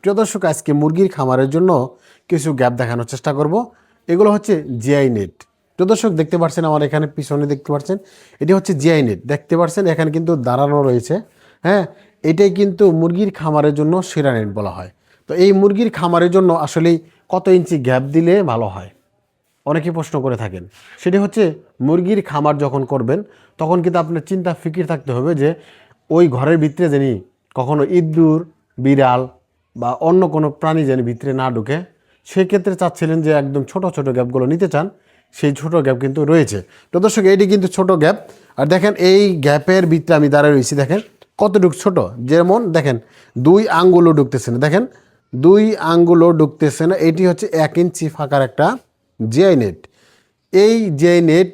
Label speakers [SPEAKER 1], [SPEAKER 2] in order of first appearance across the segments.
[SPEAKER 1] প্রিয় দর্শক, আজকে মুরগির খামারের জন্য কিছু গ্যাপ দেখানোর চেষ্টা করব। এগুলো হচ্ছে জিআই নেট। প্রিয় দর্শক, দেখতে পাচ্ছেন আমার এখানে পিছনে দেখতে পাচ্ছেন, এটি হচ্ছে জিআই নেট। দেখতে পাচ্ছেন, এখানে কিন্তু দাঁড়ানো রয়েছে। হ্যাঁ এটাই কিন্তু মুরগির খামারের জন্য সেরা নেট বলা হয়। তো এই মুরগির খামারের জন্য আসলে কত ইঞ্চি গ্যাপ দিলে ভালো হয়? অনেকে প্রশ্ন করে থাকেন। সেটি হচ্ছে, মুরগির খামার যখন করবেন, তখন কিন্তু আপনার চিন্তা, ফিকির থাকতে হবে যে, ওই ঘরের ভিতরে যিনি কখনো ইঁদুর, বিড়াল বা অন্য কোনো প্রাণী যেন ভিতরে না ঢুকে, সেক্ষেত্রে চাচ্ছিলেন যে একদম ছোট ছোট গ্যাপগুলো নিতে চান। সেই ছোট গ্যাপ কিন্তু রয়েছে। তো দর্শক এইটি কিন্তু ছোট গ্যাপ। আর দেখেন, এই গ্যাপের ভিতরে আমি দাঁড়িয়ে রয়েছি, দেখেন, কতটুকু ছোট? যেমন, দেখেন, দুই আঙ্গুলও ঢুকতেছে না, দেখেন, দুই আঙ্গুলও ঢুকতেছে না। এটি হচ্ছে এক ইঞ্চি ফাঁকার একটা জিআই নেট এই জিআই নেট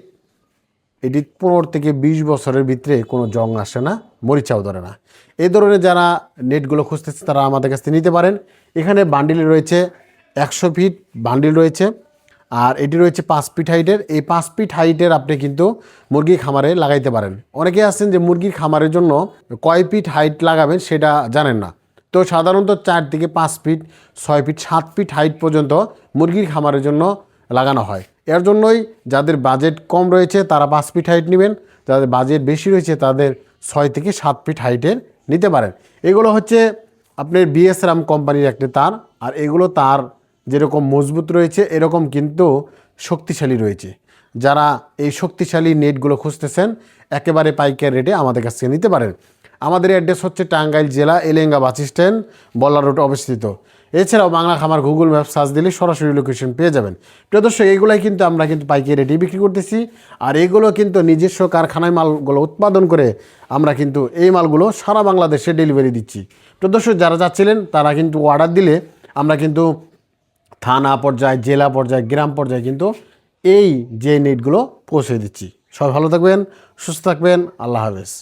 [SPEAKER 1] এটি পনেরো থেকে বিশ বছরের ভিতরে কোনো জং আসে না, মরিচাও ধরে না। এই ধরনের যারা নেটগুলো খুঁজতেছে, তারা আমাদের কাছ থেকে নিতে পারেন। এখানে বান্ডিল রয়েছে একশো ফিট বান্ডিল রয়েছে আর এটি রয়েছে পাঁচ ফিট হাইটের। এই পাঁচ ফিট হাইটের আপনি কিন্তু মুরগির খামারে লাগাইতে পারেন। অনেকে আছেন যে মুরগির খামারের জন্য কয় ফিট হাইট লাগাবেন সেটা জানেন না। তো সাধারণত চার থেকে পাঁচ ফিট, ছয় ফিট, সাত ফিট হাইট পর্যন্ত মুরগির খামারের জন্য লাগানো হয়। এর জন্যই যাদের বাজেট কম রয়েছে, তারা পাঁচ ফিট হাইট নেবেন। যাদের বাজেট বেশি রয়েছে, তাদের ছয় থেকে সাত ফিট হাইটের নিতে পারেন। এগুলো হচ্ছে আপনার বিএসরাম কোম্পানির একটি তার, আর এগুলো তার যেরকম মজবুত রয়েছে, এরকম কিন্তু শক্তিশালী রয়েছে। যারা এই শক্তিশালী নেটগুলো খুঁজতেছেন, একেবারে পাইকার রেটে আমাদের কাছ থেকে নিতে পারেন। আমাদের অ্যাড্রেস হচ্ছে টাঙ্গাইল জেলা, Elenga bus stand Ballah road অবস্থিত। এছাড়াও বাংলা খামার গুগল ম্যাপ সার্চ দিলে সরাসরি লোকেশন পেয়ে যাবেন। প্রিয় দর্শক এইগুলাই কিন্তু আমরা কিন্তু পাইকারি রেটে বিক্রি করতেছি। আর এগুলো কিন্তু নিজস্ব কারখানায় মালগুলো উৎপাদন করে আমরা কিন্তু এই মালগুলো সারা বাংলাদেশে ডেলিভারি দিচ্ছি। প্রিয় দর্শক, যারা যাচ্ছিলেন, তারা কিন্তু অর্ডার দিলে আমরা কিন্তু থানা পর্যায়ে, জেলা পর্যায়ে, গ্রাম পর্যায়ে কিন্তু এই যে নেটগুলো পৌঁছে দিচ্ছি। সবাই ভালো থাকবেন, সুস্থ থাকবেন, আল্লাহ হাফেজ।